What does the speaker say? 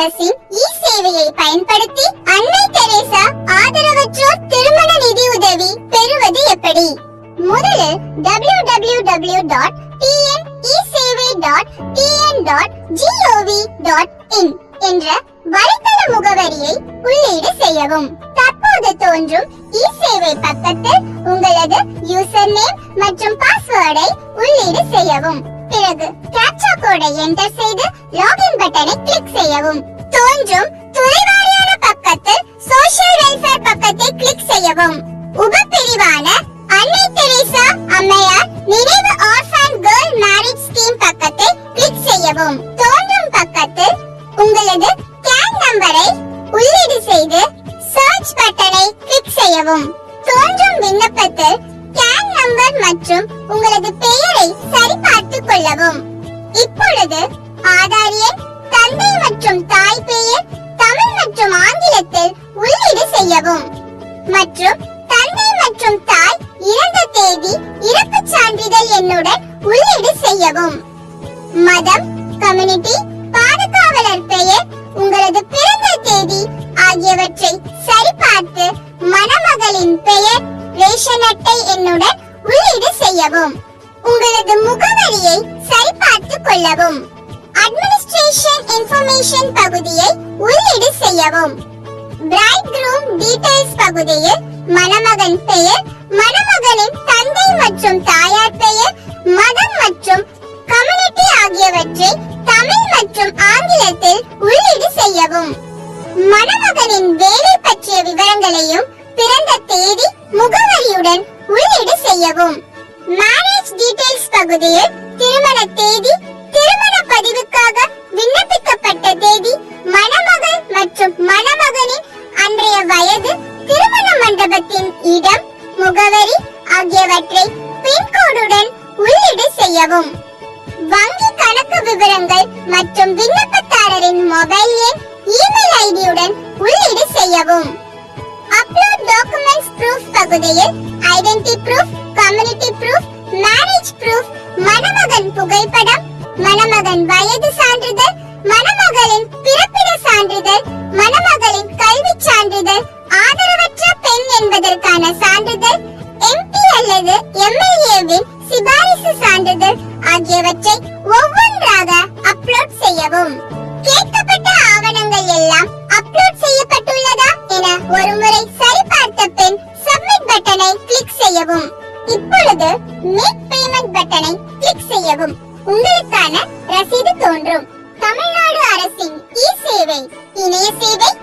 அரசின் இ சேவையை பயன்படுத்தி அன்னை தெரேசா ஆதரவற்றோர் திருமண நிதி உதவி பெறுவது எப்படி? முதலில் W W W dot TN e Sevai dot TN dot GOV dot in என்ற வலைத்தள முகவரியை உள்ளீடு செய்யவும். தற்போது தோன்றும் இ சேவை பக்கத்தில் உங்களது யூசர் நேம் மற்றும் பாஸ்வேர்டை உள்ளீடு செய்யவும். பிறகு கேப்சா கோடை என்டர் செய்து லாகின் பட்டனை கிளிக் செய்யவும் தோன்றும் துறைவாரியான பக்கத்தில் சோஷியல் வெல்ஃபேர் பக்கத்தை கிளிக் செய்யவும். உபப்பிரிவான அன்னை தெரேசா அம்மையார் நினைவு ஆர்ஃபன் கேர்ள் மேரேஜ் ஸ்கீம் பக்கத்தை கிளிக் செய்யவும். தோன்றும் பக்கத்தில் உங்களது கேன் நம்பரை உள்ளீடு செய்து சர்ச் பட்டனை கிளிக் செய்யவும். தோன்றும் விண்ணப்பத்தில் கேன் நம்பர் மற்றும் உங்களது பெயரை சரிபார்த்துக் கொள்ளவும். இப்பொழுது மற்றும் தாய் பெயர் தமிழ் மற்றும் ஆங்கிலத்தில் உள்ளீடு செய்யவும். மற்றும் தந்தை மற்றும் தாய் இறந்த தேதி இறப்பு சான்றிதழ் எண்ணுடன் உள்ளீடு செய்யவும். மதம் கம்யூனிட்டி பாதுகாவலர் பெயர் உங்களது பிறந்த தேதி ஆகியவற்றை சரிபார்த்து மணமகளின் பெயர் ரேஷன் அட்டை எண்ணுடன் உள்ளீடு செய்யவும். உங்களது முகவரியை சரிபார்த்துக் கொள்ளவும். அட்மினிஸ்ட்ரேஷன் இன்ஃபர்மேஷன் பகுதியை உள்ளீடு செய்யவும். பிரைட் க்ரூம் டீடைல்ஸ் பகுதியில் மணமகன் பெயர் மணமகனின் தந்தை மற்றும் தாயார் பெயர் மதம் மற்றும் கம்யூனிட்டி ஆகியவற்றை தமிழ் மற்றும் ஆங்கிலத்தில் உள்ளீடு செய்யவும். மணமகனின் வேலை பற்றிய விவரங்களையும் பிறந்த தேதி முகவரியுடன் உள்ளீடு செய்யவும். மேரேஜ் டீடைல்ஸ் பகுதியில் திருமண தேதி தேதி மணமகள் மற்றும் மணமகனின் அன்றைய வயது திருமண மண்டபத்தின் இடம் முகவரி ஆகியவற்றை பின்கோடுடன் உள்ளீடு செய்யவும். வங்கி கணக்கு விவரங்கள் மற்றும் விண்ணப்பதாரரின் மொபைல் எண் இமெயில் ஐடியுடன் உள்ளீடு செய்யவும். அப்லோட் டாக்குமெண்ட்ஸ் ப்ரூஃப் பகுதியில் identity proof community proof marriage proof மணமகன் புகைப்படம் மணமகன் வயது சான்றிதழ் மணமகளின் கல்வி சான்றிதழ் ஆதரவற்ற பெண் என்பதற்கான சான்றிதழ் எம்பி அல்லது எம்எல்ஏவின் சிபாரிசு சான்றிதழ் ஆகியவற்றை ஒவ்வொன்றாக அப்லோட் செய்யவும். கேட்கப்பட்ட ஆவணங்கள் எல்லாம் அப்லோட் செய்யப்பட்டுள்ளதா என ஒருமுறை சரிபார்த்த பின் சப்மிட் பட்டனை கிளிக் செய்யவும். இப்பொழுது மேக் பேமெண்ட் பட்டனை கிளிக் செய்யவும். உங்களுக்கான ரசீது தோன்றும். தமிழ்நாடு அரசின் இ சேவை இணைய சேவை